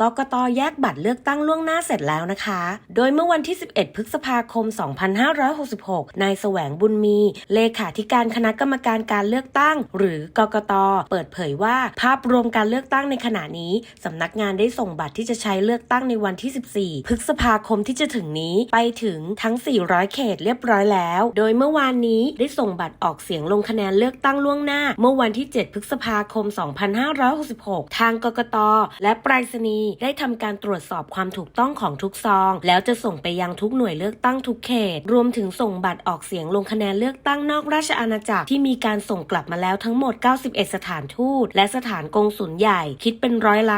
กกตแยกบัตรเลือกตั้งล่วงหน้าเสร็จแล้วนะคะ โดยเมื่อวันที่ 11 พฤษภาคม 2566 นายแสวงบุญมี เลขาธิการคณะกรรมการการเลือกตั้ง หรือกกต เปิดเผยว่า ภาพรวมการเลือกตั้งในขณะนี้ สำนักงานได้ส่งบัตรที่จะใช้เลือกตั้งในวันที่ 14 พฤษภาคมที่จะถึงนี้ไปถึงทั้ง 400 เขตเรียบร้อยแล้ว โดยเมื่อวานนี้ได้ส่งบัตรออกเสียงลงคะแนนเลือกตั้งล่วงหน้า เมื่อวันที่ 7 พฤษภาคม 2566 ทางกกต และไปรษณีย์ได้ทำการตรวจสอบความถูกต้องของทุกซอง แล้วจะส่งไปยังทุกหน่วยเลือกตั้งทุกเขต รวมถึงส่งบัตรออกเสียงลงคะแนนเลือกตั้งนอกราชอาณาจักรที่มีการส่งกลับมาแล้วทั้งหมด 91 สถานทูต และสถานกงสุลใหญ่ คิดเป็นร้อยละ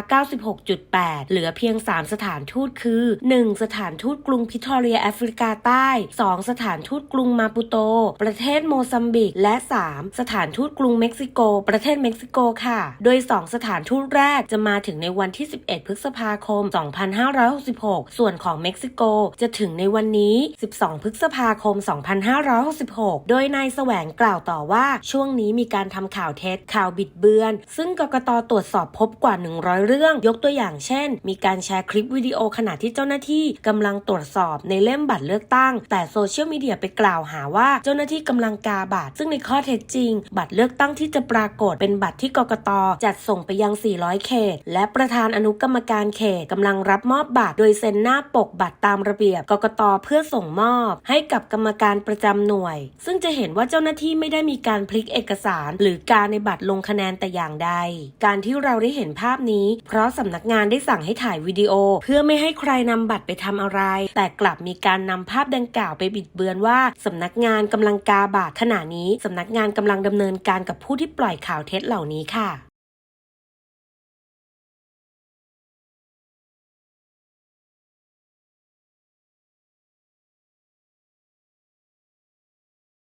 96.8 เหลือเพียง 3 สถานทูตคือ 1. สถานทูตกรุงพิทอเรียแอฟริกาใต้ 2. สถานทูตกรุงมาปุโต ประเทศโมซัมบิก และ 3. สถานทูตกรุงเม็กซิโก ประเทศเม็กซิโกค่ะ โดย 2 สถานทูตแรกจะมาถึงในวันที่ 11พฤษภาคม 2566 ส่วนของเม็กซิโกจะถึงในวันนี้ 12 พฤษภาคม 2566 โดยนายแสวงกล่าวต่อว่าช่วงนี้มีการทำข่าวเท็จข่าวบิดเบือน ซึ่งกกตตรวจสอบพบกว่า 100 เรื่อง ยกตัวอย่างเช่น มีการแชร์คลิปวิดีโอขณะที่เจ้าหน้าที่กำลังตรวจสอบในเล่มบัตรเลือกตั้ง แต่โซเชียลมีเดียไปกล่าวหาว่าเจ้าหน้าที่กำลังกาบัตรซึ่งในข้อเท็จจริง บัตรเลือกตั้งที่จะปรากฏเป็นบัตรที่กกตจัดส่งไปยัง 400 เขต และประธานอนุกรรมการเขตกำลังรับมอบบัตร โดยเซ็นหน้าปกบัตรตามระเบียบกกตเพื่อส่งมอบ ให้กับกรรมการประจำหน่วย ซึ่งจะเห็นว่าเจ้าหน้าที่ไม่ได้มีการพลิกเอกสาร หรือการในบัตรลงคะแนนแต่อย่างใด การที่เราได้เห็นภาพนี้ เพราะสำนักงานได้สั่งให้ถ่ายวิดีโอ เพื่อไม่ให้ใครนำบัตรไปทำอะไร แต่กลับมีการนำภาพดังกล่าวไปบิดเบือนว่าสำนักงานกำลังกาบัตรขณะนี้สำนักงานกำลังดำเนินการกับผู้ที่ปล่อยข่าวเท็จเหล่านี้ค่ะ